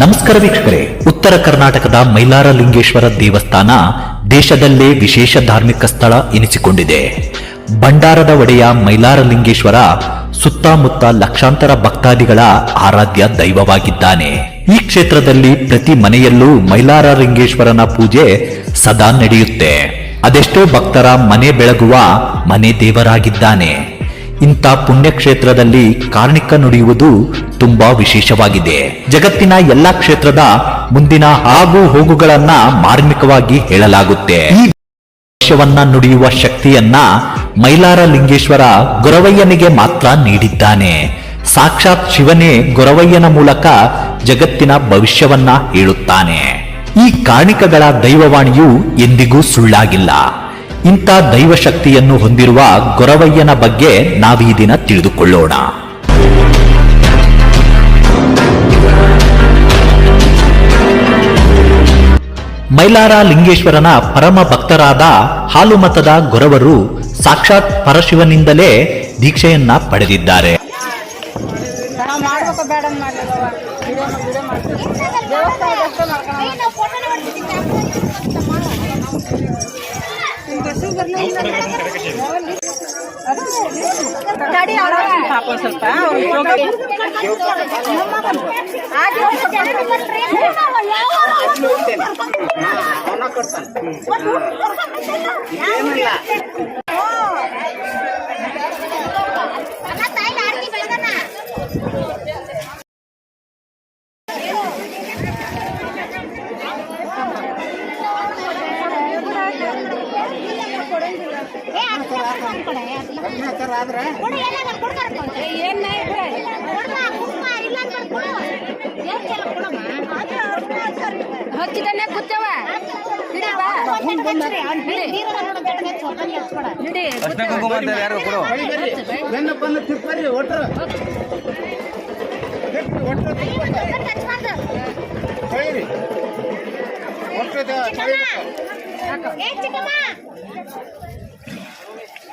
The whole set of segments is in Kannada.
ನಮಸ್ಕಾರ ವೀಕ್ಷಕರೇ. ಉತ್ತರ ಕರ್ನಾಟಕದ ಮೈಲಾರ ಲಿಂಗೇಶ್ವರ ದೇವಸ್ಥಾನ ದೇಶದಲ್ಲೇ ವಿಶೇಷ ಧಾರ್ಮಿಕ ಸ್ಥಳ ಎನಿಸಿಕೊಂಡಿದೆ. ಭಂಡಾರದ ಒಡೆಯ ಮೈಲಾರ ಲಿಂಗೇಶ್ವರ ಸುತ್ತಮುತ್ತ ಲಕ್ಷಾಂತರ ಭಕ್ತಾದಿಗಳ ಆರಾಧ್ಯ ದೈವವಾಗಿದ್ದಾನೆ. ಈ ಕ್ಷೇತ್ರದಲ್ಲಿ ಪ್ರತಿ ಮನೆಯಲ್ಲೂ ಮೈಲಾರ ಲಿಂಗೇಶ್ವರನ ಪೂಜೆ ಸದಾ ನಡೆಯುತ್ತೆ. ಅದೆಷ್ಟೋ ಭಕ್ತರ ಮನೆ ಬೆಳಗುವ ಮನೆ ದೇವರಾಗಿದ್ದಾನೆ. ಇಂಥ ಪುಣ್ಯಕ್ಷೇತ್ರದಲ್ಲಿ ಕಾರ್ಣಿಕ ನುಡಿಯುವುದು ತುಂಬಾ ವಿಶೇಷವಾಗಿದೆ. ಜಗತ್ತಿನ ಎಲ್ಲಾ ಕ್ಷೇತ್ರದ ಮುಂದಿನ ಆಗು ಹೋಗುಗಳನ್ನ ಮಾರ್ಮಿಕವಾಗಿ ಹೇಳಲಾಗುತ್ತೆ. ಈ ಭವಿಷ್ಯವನ್ನ ನುಡಿಯುವ ಶಕ್ತಿಯನ್ನ ಮೈಲಾರ ಲಿಂಗೇಶ್ವರ ಗೊರವಯ್ಯನಿಗೆ ಮಾತ್ರ ನೀಡಿದ್ದಾನೆ. ಸಾಕ್ಷಾತ್ ಶಿವನೇ ಗೊರವಯ್ಯನ ಮೂಲಕ ಜಗತ್ತಿನ ಭವಿಷ್ಯವನ್ನ ಹೇಳುತ್ತಾನೆ. ಈ ಕಾರ್ಣಿಕಗಳ ದೈವವಾಣಿಯು ಎಂದಿಗೂ ಸುಳ್ಳಾಗಿಲ್ಲ. ಇಂಥ ದೈವಶಕ್ತಿಯನ್ನು ಹೊಂದಿರುವ ಗೊರವಯ್ಯನ ಬಗ್ಗೆ ನಾವೀ ದಿನ ತಿಳಿದುಕೊಳ್ಳೋಣ. ಮೈಲಾರ ಲಿಂಗೇಶ್ವರನ ಪರಮ ಭಕ್ತರಾದ ಹಾಲುಮತದ ಗೊರವರು ಸಾಕ್ಷಾತ್ ಪರಶಿವನಿಂದಲೇ ದೀಕ್ಷೆಯನ್ನ ಪಡೆದಿದ್ದಾರೆ. ಪಾಪ ಸ್ವಲ್ಪ ಹಚ್ಚಿದಲ್ಲೇ ಕೂತವ ಹಿಡಿ ಬಾ. ಹಿಡಿ ಅರ್ಶನ ಕುಂಕುಮ ಅಂತ ಯಾರು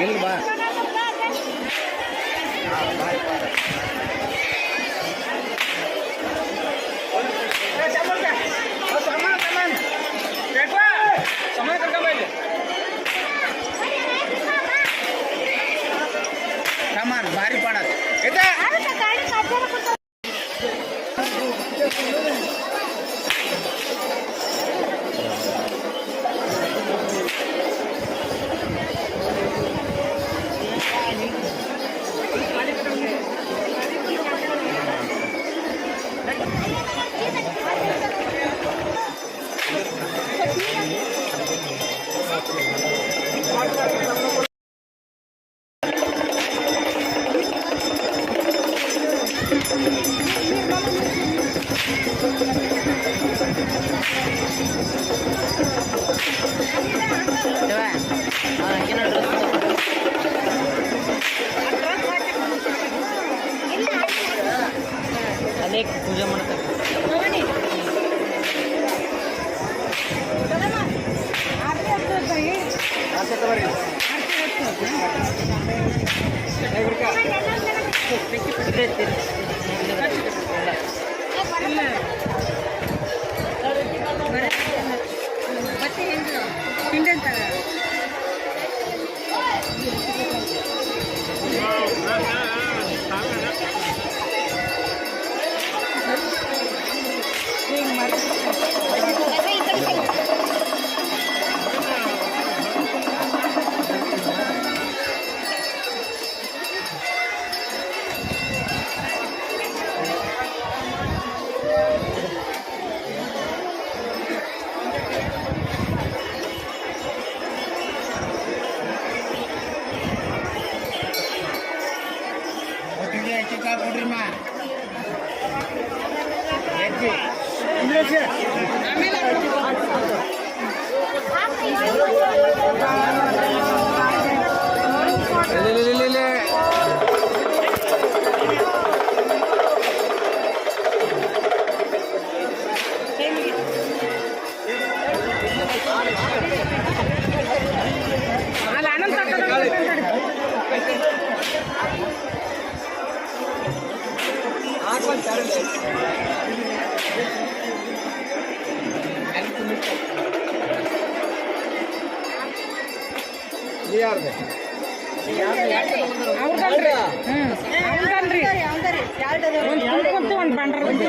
இல்லைப்பா ಒಂದ್ ಕುಂತು ಒಂದ್ ಬಂಡ್ರ ಒಂದ್.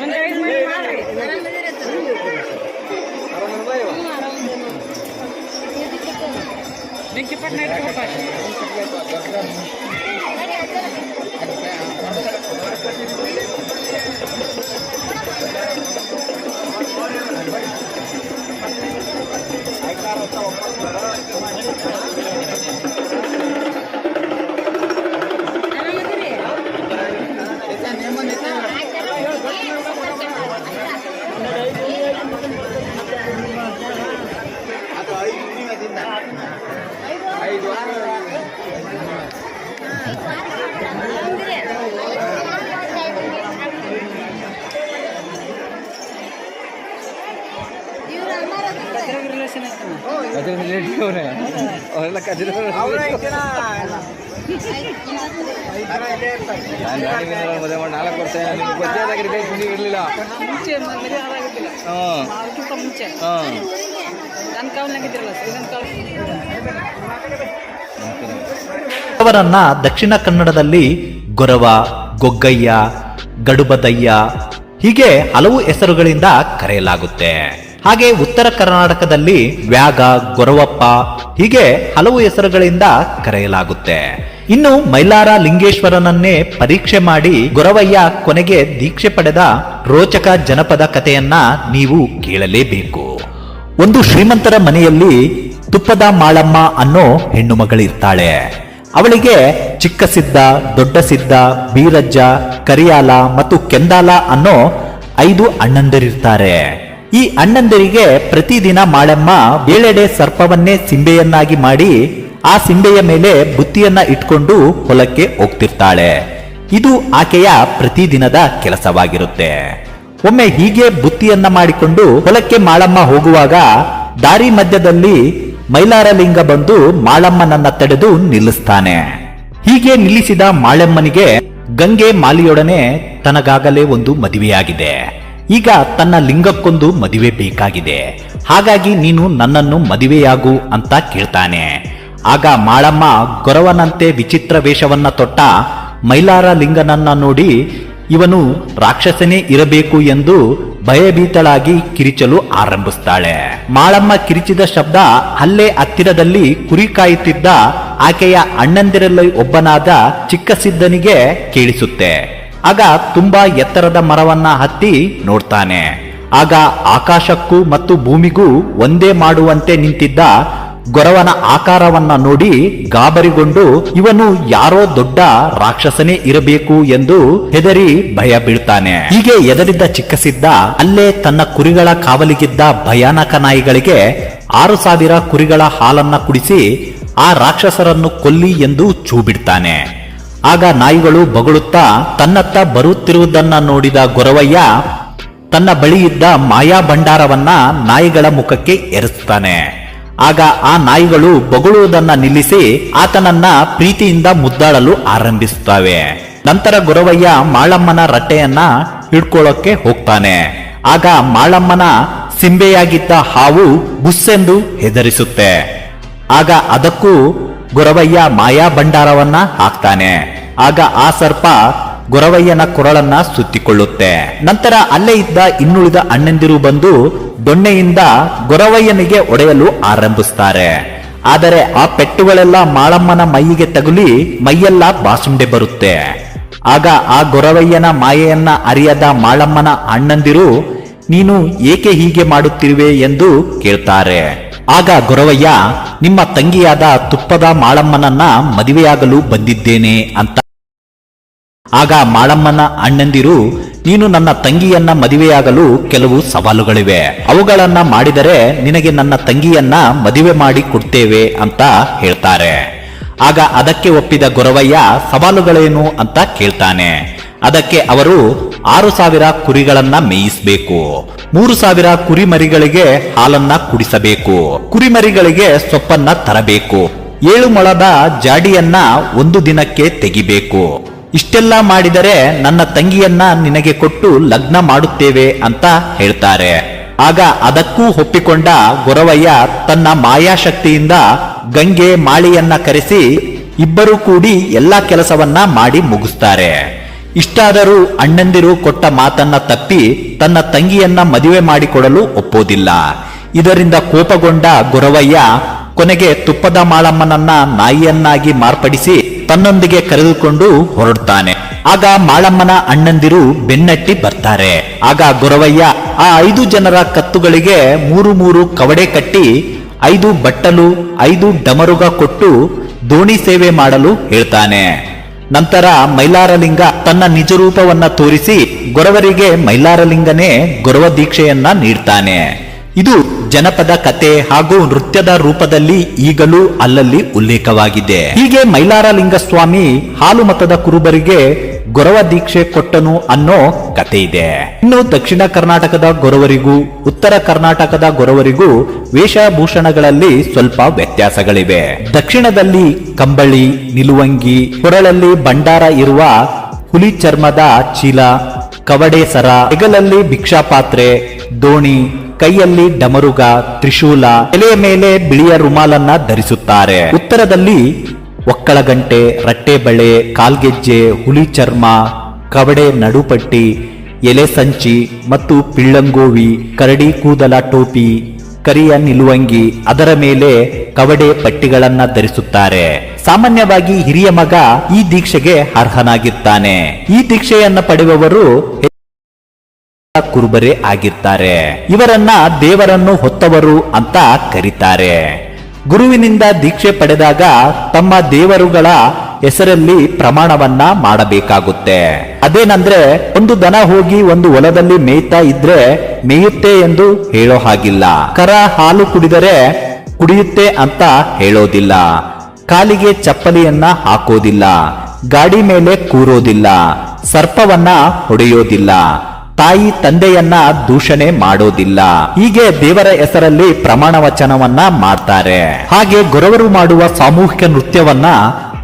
ಒಂದ್ ಐದು ಮಂದಿ ಮಾಡ್ರಿ. ಬೆಂಕಿ ಪಟ್ನ ಅವರೇ. ಅವ್ರೆ. ಅವರೆಲ್ಲ ಕದಿರ ನಾನು ಗಾಡಿ ಮೇಲೆ ಮದುವೆ ಮಾಡಿ ನಾಲ್ಕು ವರ್ಷ ನಿಮ್ಗೆ ಗೊತ್ತಾದಾಗ ಬೇಕು ನೀವು ಇರಲಿಲ್ಲ. ಮುಂಚೆ ಮದುವೆ ಆದಾಗಿದ್ದಿಲ್ಲ ಹಾಂ ಅದಕ್ಕಿಂತ ಮುಂಚೆ. ಹಾಂ ನನ್ನ ಕಾವಲ್ನಾಗಿದ್ದಿರಲ್ಲ ಶ್ರೀಗಂಧ ಕಾವಲ್ ಅವರನ್ನ ದಕ್ಷಿಣ ಕನ್ನಡದಲ್ಲಿ ಗೊರವ ಗೊಗ್ಗಯ್ಯ ಗಡುಬದಯ್ಯ ಹೀಗೆ ಹಲವು ಹೆಸರುಗಳಿಂದ ಕರೆಯಲಾಗುತ್ತೆ. ಹಾಗೆ ಉತ್ತರ ಕರ್ನಾಟಕದಲ್ಲಿ ವ್ಯಾಗ ಗೊರವಪ್ಪ ಹೀಗೆ ಹಲವು ಹೆಸರುಗಳಿಂದ ಕರೆಯಲಾಗುತ್ತೆ. ಇನ್ನು ಮೈಲಾರ ಲಿಂಗೇಶ್ವರನನ್ನೇ ಪರೀಕ್ಷೆ ಮಾಡಿ ಗೊರವಯ್ಯ ಕೊನೆಗೆ ದೀಕ್ಷೆ ಪಡೆದ ರೋಚಕ ಜನಪದ ಕಥೆಯನ್ನ ನೀವು ಕೇಳಲೇಬೇಕು. ಒಂದು ಶ್ರೀಮಂತರ ಮನೆಯಲ್ಲಿ ತುಪ್ಪದ ಮಾಳಮ್ಮ ಅನ್ನೋ ಹೆಣ್ಣು ಮಗಳಿರ್ತಾಳೆ. ಅವಳಿಗೆ ಚಿಕ್ಕ ಸಿದ್ದ, ದೊಡ್ಡ ಸಿದ್ದ, ಬೀರಜ್ಜ, ಕರಿಯಾಲ ಮತ್ತು ಕೆಂದಾಲ ಅನ್ನೋ ಐದು ಅಣ್ಣಂದಿರಿರ್ತಾರೆ. ಈ ಅಣ್ಣಂದರಿಗೆ ಪ್ರತಿದಿನ ಮಾಳಮ್ಮ ಬೇಳೆಡೆ ಸರ್ಪವನ್ನೇ ಸಿಂಬೆಯನ್ನಾಗಿ ಮಾಡಿ ಆ ಸಿಂಬೆಯ ಮೇಲೆ ಬುತ್ತಿಯನ್ನ ಇಟ್ಕೊಂಡು ಹೊಲಕ್ಕೆ ಹೋಗ್ತಿರ್ತಾಳೆ. ಇದು ಆಕೆಯ ಪ್ರತಿದಿನದ ಕೆಲಸವಾಗಿರುತ್ತೆ. ಒಮ್ಮೆ ಹೀಗೆ ಬುತ್ತಿಯನ್ನ ಮಾಡಿಕೊಂಡು ಹೊಲಕ್ಕೆ ಮಾಳಮ್ಮ ಹೋಗುವಾಗ ದಾರಿ ಮಧ್ಯದಲ್ಲಿ ಮೈಲಾರಲಿಂಗ ಬಂದು ಮಾಳಮ್ಮನನ್ನ ತಡೆದು ನಿಲ್ಲಿಸ್ತಾನೆ. ಹೀಗೆ ನಿಲ್ಲಿಸಿದ ಮಾಳಮ್ಮನಿಗೆ ಗಂಗೆ ಮಾಲಿಯೊಡನೆ ತನಗಾಗಲೇ ಒಂದು ಮದುವೆಯಾಗಿದೆ. ಈಗ ತನ್ನ ಲಿಂಗಕ್ಕೊಂದು ಮದುವೆ ಬೇಕಾಗಿದೆ. ಹಾಗಾಗಿ ನೀನು ನನ್ನನ್ನು ಮದುವೆಯಾಗು ಅಂತ ಕೇಳ್ತಾನೆ. ಆಗ ಮಾಳಮ್ಮ ಗೊರವನಂತೆ ವಿಚಿತ್ರ ವೇಷವನ್ನ ತೊಟ್ಟ ಮೈಲಾರ ಲಿಂಗನನ್ನ ನೋಡಿ ಇವನು ರಾಕ್ಷಸನೇ ಇರಬೇಕು ಎಂದು ಭಯಭೀತಳಾಗಿ ಕಿರಿಚಲು ಆರಂಭಿಸ್ತಾಳೆ. ಮಾಳಮ್ಮ ಕಿರಿಚಿದ ಶಬ್ದ ಅಲ್ಲೇ ಹತ್ತಿರದಲ್ಲಿ ಕುರಿ ಕಾಯುತ್ತಿದ್ದ ಆಕೆಯ ಅಣ್ಣಂದಿರಲ್ಲಿ ಒಬ್ಬನಾದ ಚಿಕ್ಕ ಸಿದ್ದನಿಗೆ ಕೇಳಿಸುತ್ತೆ. ಆಗ ತುಂಬಾ ಎತ್ತರದ ಮರವನ್ನ ಹತ್ತಿ ನೋಡ್ತಾನೆ. ಆಗ ಆಕಾಶಕ್ಕೂ ಮತ್ತು ಭೂಮಿಗೂ ಒಂದೇ ಮಾಡುವಂತೆ ನಿಂತಿದ್ದ ಗೊರವನ ಆಕಾರವನ್ನ ನೋಡಿ ಗಾಬರಿಗೊಂಡು ಇವನು ಯಾರೋ ದೊಡ್ಡ ರಾಕ್ಷಸನೇ ಇರಬೇಕು ಎಂದು ಹೆದರಿ ಭಯ ಬೀಳ್ತಾನೆ. ಹೀಗೆ ಎದರಿದ್ದ ಚಿಕ್ಕಸಿದ್ದ ಅಲ್ಲೇ ತನ್ನ ಕುರಿಗಳ ಕಾವಲಿಗಿದ್ದ ಭಯಾನಕ ನಾಯಿಗಳಿಗೆ ಆರು ಸಾವಿರ ಕುರಿಗಳ ಹಾಲನ್ನ ಕುಡಿಸಿ ಆ ರಾಕ್ಷಸರನ್ನು ಕೊಲ್ಲಿ ಎಂದು ಚೂ ಬಿಡ್ತಾನೆ ಆಗ ನಾಯಿಗಳು ಬಗಳುತ್ತಾ ತನ್ನತ್ತ ಬರುತ್ತಿರುವುದನ್ನ ನೋಡಿದ ಗೊರವಯ್ಯ ತನ್ನ ಬಳಿಯಿದ್ದ ಮಾಯಾ ಭಂಡಾರವನ್ನ ನಾಯಿಗಳ ಮುಖಕ್ಕೆ ಎರಸ್ತಾನೆ. ಆಗ ಆ ನಾಯಿಗಳು ಬಗಳುವುದನ್ನ ನಿಲ್ಲಿಸಿ ಆತನನ್ನ ಪ್ರೀತಿಯಿಂದ ಮುದ್ದಾಡಲು ಆರಂಭಿಸುತ್ತವೆ. ನಂತರ ಗೊರವಯ್ಯ ಮಾಳಮ್ಮನ ರಟ್ಟೆಯನ್ನ ಹಿಡ್ಕೊಳ್ಳೋಕೆ ಹೋಗ್ತಾನೆ. ಆಗ ಮಾಳಮ್ಮನ ಸಿಂಬೆಯಾಗಿದ್ದ ಹಾವು ಬುಸ್ಸೆಂದು ಹೆದರಿಸುತ್ತೆ. ಆಗ ಅದಕ್ಕೂ ಗೊರವಯ್ಯ ಮಾಯಾ ಭಂಡಾರವನ್ನ ಹಾಕ್ತಾನೆ. ಆಗ ಆ ಸರ್ಪ ಗೊರವಯ್ಯನ ಕೊರಳನ್ನ ಸುತ್ತಿಕೊಳ್ಳುತ್ತೆ. ನಂತರ ಅಲ್ಲೇ ಇದ್ದ ಇನ್ನುಳಿದ ಅಣ್ಣಂದಿರು ಬಂದು ದೊಣ್ಣೆಯಿಂದ ಗೊರವಯ್ಯನಿಗೆ ಒಡೆಯಲು ಆರಂಭಿಸ್ತಾರೆ. ಆದರೆ ಆ ಪೆಟ್ಟುಗಳೆಲ್ಲ ಮಾಳಮ್ಮನ ಮೈಯಿಗೆ ತಗುಲಿ ಮೈಯೆಲ್ಲ ಬಾಸುಂಡೆ ಬರುತ್ತೆ. ಆಗ ಆ ಗೊರವಯ್ಯನ ಮಾಯೆಯನ್ನ ಅರಿಯದ ಮಾಳಮ್ಮನ ಅಣ್ಣಂದಿರು, ನೀನು ಏಕೆ ಹೀಗೆ ಮಾಡುತ್ತಿರುವೆ? ಎಂದು ಕೇಳ್ತಾರೆ. ಆಗ ಗೊರವಯ್ಯ, ನಿಮ್ಮ ತಂಗಿಯಾದ ತುಪ್ಪದ ಮಾಳಮ್ಮನನ್ನ ಮದುವೆಯಾಗಲು ಬಂದಿದ್ದೇನೆ ಅಂತ. ಆಗ ಮಾಳಮ್ಮನ ಅಣ್ಣಂದಿರು, ನೀನು ನನ್ನ ತಂಗಿಯನ್ನ ಮದುವೆಯಾಗಲು ಕೆಲವು ಸವಾಲುಗಳಿವೆ. ಅವುಗಳನ್ನ ಮಾಡಿದರೆ ನಿನಗೆ ನನ್ನ ತಂಗಿಯನ್ನ ಮದುವೆ ಮಾಡಿ ಕೊಡ್ತೇವೆ ಅಂತ ಹೇಳ್ತಾರೆ. ಆಗ ಅದಕ್ಕೆ ಒಪ್ಪಿದ ಗೊರವಯ್ಯ, ಸವಾಲುಗಳೇನು ಅಂತ ಕೇಳ್ತಾನೆ. ಅದಕ್ಕೆ ಅವರು ಆರು ಸಾವಿರ ಕುರಿಗಳನ್ನ ಮೇಯಿಸಬೇಕು. ಮೂರು ಸಾವಿರ ಕುರಿಮರಿಗಳಿಗೆ ಹಾಲನ್ನ ಕುಡಿಸಬೇಕು. ಕುರಿಮರಿಗಳಿಗೆ ಸೊಪ್ಪನ್ನ ತರಬೇಕು. ಏಳು ಮೊಳದ ಜಾಡಿಯನ್ನ ಒಂದು ದಿನಕ್ಕೆ ತೆಗಿಬೇಕು. ಇಷ್ಟೆಲ್ಲ ಮಾಡಿದರೆ ನನ್ನ ತಂಗಿಯನ್ನ ನಿನಗೆ ಕೊಟ್ಟು ಲಗ್ನ ಮಾಡುತ್ತೇವೆ ಅಂತ ಹೇಳ್ತಾರೆ. ಆಗ ಅದಕ್ಕೂ ಒಪ್ಪಿಕೊಂಡ ಗೊರವಯ್ಯ ತನ್ನ ಮಾಯಾಶಕ್ತಿಯಿಂದ ಗಂಗೆ, ಮಾಳಿಯನ್ನ ಕರೆಸಿ ಇಬ್ಬರೂ ಕೂಡಿ ಎಲ್ಲಾ ಕೆಲಸವನ್ನ ಮಾಡಿ ಮುಗಿಸ್ತಾರೆ. ಇಷ್ಟಾದರೂ ಅಣ್ಣಂದಿರು ಕೊಟ್ಟ ಮಾತನ್ನ ತಪ್ಪಿ ತನ್ನ ತಂಗಿಯನ್ನ ಮದುವೆ ಮಾಡಿಕೊಡಲು ಒಪ್ಪೋದಿಲ್ಲ. ಇದರಿಂದ ಕೋಪಗೊಂಡ ಗೊರವಯ್ಯ ಕೊನೆಗೆ ತುಪ್ಪದ ಮಾಳಮ್ಮನನ್ನ ನಾಯಿಯನ್ನಾಗಿ ಮಾರ್ಪಡಿಸಿ ತನ್ನೊಂದಿಗೆ ಕರೆದುಕೊಂಡು ಹೊರಡ್ತಾನೆ. ಆಗ ಮಾಳಮ್ಮನ ಅಣ್ಣಂದಿರು ಬೆನ್ನಟ್ಟಿ ಬರ್ತಾರೆ. ಆಗ ಗೊರವಯ್ಯ ಆ ಐದು ಜನರ ಕತ್ತುಗಳಿಗೆ ಮೂರು ಮೂರು ಕವಡೆ ಕಟ್ಟಿ ಐದು ಬಟ್ಟಲು, ಐದು ಡಮರುಗ ಕೊಟ್ಟು ದೋಣಿ ಸೇವೆ ಮಾಡಲು ಹೇಳ್ತಾನೆ. ನಂತರ ಮೈಲಾರಲಿಂಗ ತನ್ನ ನಿಜರೂಪವನ್ನ ತೋರಿಸಿ ಗೊರವರಿಗೆ ಮೈಲಾರಲಿಂಗನೇ ಗೊರವ ದೀಕ್ಷೆಯನ್ನ ನೀಡ್ತಾನೆ. ಇದು ಜನಪದ ಕತೆ ಹಾಗೂ ನೃತ್ಯದ ರೂಪದಲ್ಲಿ ಈಗಲೂ ಅಲ್ಲಲ್ಲಿ ಉಲ್ಲೇಖವಾಗಿದೆ. ಹೀಗೆ ಮೈಲಾರಲಿಂಗ ಸ್ವಾಮಿ ಹಾಲು ಮತದ ಕುರುಬರಿಗೆ ಗೊರವ ದೀಕ್ಷೆ ಕೊಟ್ಟನು ಅನ್ನೋ ಕತೆ ಇದೆ ಇನ್ನು ದಕ್ಷಿಣ ಕರ್ನಾಟಕದ ಗೊರವರಿಗೂ ಉತ್ತರ ಕರ್ನಾಟಕದ ಗೊರವರಿಗೂ ವೇಷಭೂಷಣಗಳಲ್ಲಿ ಸ್ವಲ್ಪ ವ್ಯತ್ಯಾಸಗಳಿವೆ. ದಕ್ಷಿಣದಲ್ಲಿ ಕಂಬಳಿ, ನಿಲುವಂಗಿ ಕೊರಳಲ್ಲಿ ಭಂಡಾರ ಇರುವ ಹುಲಿ ಚರ್ಮದ ಚೀಲ ಕವಡೆ ಸರ ಹೆಗಲಲ್ಲಿ ಭಿಕ್ಷಾಪಾತ್ರೆ, ದೋಣಿ, ಕೈಯಲ್ಲಿ ಡಮರುಗ, ತ್ರಿಶೂಲ, ಎಲೆಯ ಮೇಲೆ ಬಿಳಿಯ ರುಮಾಲನ್ನ ಧರಿಸುತ್ತಾರೆ. ಉತ್ತರದಲ್ಲಿ ಒಕ್ಕಳಗಂಟೆ, ರಟ್ಟೆ ಬಳೆ, ಕಾಲ್ಗೆಜ್ಜೆ, ಹುಲಿ ಚರ್ಮ, ಕವಡೆ ನಡುಪಟ್ಟಿ, ಎಲೆ ಸಂಚಿ ಮತ್ತು ಪಿಳ್ಳಂಗೋವಿ, ಕರಡಿ ಕೂದಲ ಟೋಪಿ, ಕರಿಯ ನಿಲುವಂಗಿ, ಅದರ ಮೇಲೆ ಕವಡೆ ಪಟ್ಟಿಗಳನ್ನ ಧರಿಸುತ್ತಾರೆ. ಸಾಮಾನ್ಯವಾಗಿ ಹಿರಿಯ ಮಗ ಈ ದೀಕ್ಷೆಗೆ ಅರ್ಹನಾಗಿರ್ತಾನೆ. ಈ ದೀಕ್ಷೆಯನ್ನ ಪಡೆಯುವವರು ಕುರುಬರೇ ಆಗಿರ್ತಾರೆ. ಇವರನ್ನ ದೇವರನ್ನು ಹೊತ್ತವರು ಅಂತ ಕರೀತಾರೆ. ಗುರುವಿನಿಂದ ದೀಕ್ಷೆ ಪಡೆದಾಗ ತಮ್ಮ ದೇವರುಗಳ ಹೆಸರಲ್ಲಿ ಪ್ರಮಾಣವನ್ನ ಮಾಡಬೇಕಾಗುತ್ತೆ. ಅದೇನಂದ್ರೆ, ಒಂದು ದನ ಹೋಗಿ ಒಂದು ಹೊಲದಲ್ಲಿ ಮೇಯ್ತಾ ಇದ್ರೆ ಮೇಯುತ್ತೆ ಎಂದು ಹೇಳೋ ಹಾಗಿಲ್ಲ. ಕರ ಹಾಲು ಕುಡಿದರೆ ಕುಡಿಯುತ್ತೆ ಅಂತ ಹೇಳೋದಿಲ್ಲ. ಕಾಲಿಗೆ ಚಪ್ಪಲಿಯನ್ನ ಹಾಕೋದಿಲ್ಲ. ಗಾಡಿ ಮೇಲೆ ಕೂರೋದಿಲ್ಲ. ಸರ್ಪವನ್ನ ಹೊಡೆಯೋದಿಲ್ಲ. ತಾಯಿ ತಂದೆಯನ್ನ ದೂಷಣೆ ಮಾಡೋದಿಲ್ಲ. ಹೀಗೆ ದೇವರ ಹೆಸರಲ್ಲಿ ಪ್ರಮಾಣ ವಚನವನ್ನ ಮಾಡ್ತಾರೆ. ಹಾಗೆ ಗೊರವರು ಮಾಡುವ ಸಾಮೂಹಿಕ ನೃತ್ಯವನ್ನ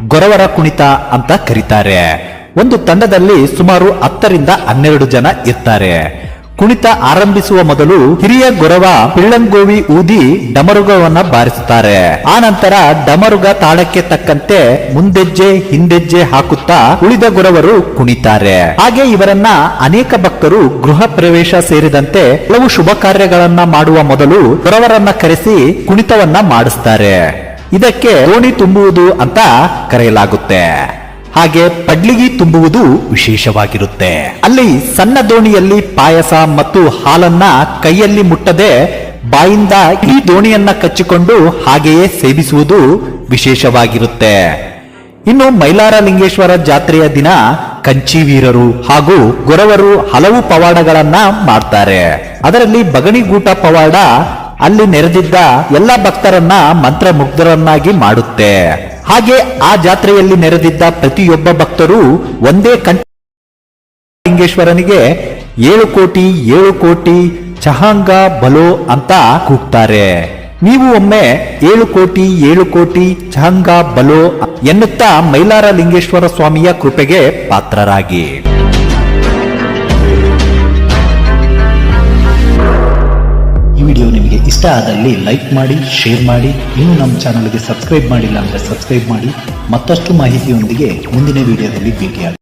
ಗೊರವರ ಕುಣಿತ ಅಂತ ಕರೀತಾರೆ. ಒಂದು ತಂಡದಲ್ಲಿ ಸುಮಾರು ಹತ್ತರಿಂದ ಹನ್ನೆರಡು ಜನ ಇರ್ತಾರೆ. ಕುಣಿತ ಆರಂಭಿಸುವ ಮೊದಲು ಹಿರಿಯ ಗೊರವ ಪಿಳ್ಳಂಗೋವಿ ಊದಿ ಡಮರುಗವನ್ನ ಬಾರಿಸುತ್ತಾರೆ. ಆ ನಂತರ ಡಮರುಗ ತಾಳಕ್ಕೆ ತಕ್ಕಂತೆ ಮುಂದೆಜ್ಜೆ ಹಿಂದೆಜ್ಜೆ ಹಾಕುತ್ತಾ ಉಳಿದ ಗೊರವರು ಕುಣಿತಾರೆ. ಹಾಗೆ ಇವರನ್ನ ಅನೇಕ ಭಕ್ತರು ಗೃಹ ಪ್ರವೇಶ ಸೇರಿದಂತೆ ಕೆಲವು ಶುಭ ಕಾರ್ಯಗಳನ್ನ ಮಾಡುವ ಮೊದಲು ಗೊರವರನ್ನ ಕರೆಸಿ ಕುಣಿತವನ್ನ ಮಾಡಿಸ್ತಾರೆ. ಇದಕ್ಕೆ ದೋಣಿ ತುಂಬುವುದು ಅಂತ ಕರೆಯಲಾಗುತ್ತೆ. ಹಾಗೆ ಪಡ್ಲಿಗಿ ತುಂಬುವುದು ವಿಶೇಷವಾಗಿರುತ್ತೆ. ಅಲ್ಲಿ ಸಣ್ಣ ದೋಣಿಯಲ್ಲಿ ಪಾಯಸ ಮತ್ತು ಹಾಲನ್ನ ಕೈಯಲ್ಲಿ ಮುಟ್ಟದೆ ಬಾಯಿಂದ ಈ ದೋಣಿಯನ್ನ ಕಚ್ಚಿಕೊಂಡು ಹಾಗೆಯೇ ಸೇವಿಸುವುದು ವಿಶೇಷವಾಗಿರುತ್ತೆ. ಇನ್ನು ಮೈಲಾರ ಲಿಂಗೇಶ್ವರ ಜಾತ್ರೆಯ ದಿನ ಕಂಚಿವೀರರು ಹಾಗೂ ಗೊರವರು ಹಲವು ಪವಾಡಗಳನ್ನ ಮಾಡ್ತಾರೆ. ಅದರಲ್ಲಿ ಬಗಣಿಗೂಟ ಪವಾಡ ಅಲ್ಲಿ ನೆರೆದಿದ್ದ ಎಲ್ಲ ಭಕ್ತರನ್ನ ಮಂತ್ರಮುಗ್ಧರನ್ನಾಗಿ ಮಾಡುತ್ತೆ. ಹಾಗೆ ಆ ಜಾತ್ರೆಯಲ್ಲಿ ನೆರೆದಿದ್ದ ಪ್ರತಿಯೊಬ್ಬ ಭಕ್ತರು ಒಂದೇ ಕಂಠ ಲಿಂಗೇಶ್ವರನಿಗೆ ಏಳು ಕೋಟಿ ಏಳು ಕೋಟಿ ಚಹಾಂಗ ಬಲೋ ಅಂತ ಕೂಗ್ತಾರೆ. ನೀವು ಒಮ್ಮೆ ಏಳು ಕೋಟಿ ಏಳು ಕೋಟಿ ಚಹಂಗ ಬಲೋ ಎನ್ನುತ್ತಾ ಮೈಲಾರ ಲಿಂಗೇಶ್ವರ ಸ್ವಾಮಿಯ ಕೃಪೆಗೆ ಪಾತ್ರರಾಗಿ. ಈ ವಿಡಿಯೋ ನಿಮಗೆ ಇಷ್ಟ ಆದಲ್ಲಿ ಲೈಕ್ ಮಾಡಿ, ಶೇರ್ ಮಾಡಿ. ಇನ್ನೂ ನಮ್ಮ ಚಾನಲ್ಗೆ ಸಬ್ಸ್ಕ್ರೈಬ್ ಮಾಡಿಲ್ಲ ಅಂದರೆ ಸಬ್ಸ್ಕ್ರೈಬ್ ಮಾಡಿ. ಮತ್ತಷ್ಟು ಮಾಹಿತಿಯೊಂದಿಗೆ ಮುಂದಿನ ವಿಡಿಯೋದಲ್ಲಿ ಭೇಟಿಯಾಗೋಣ.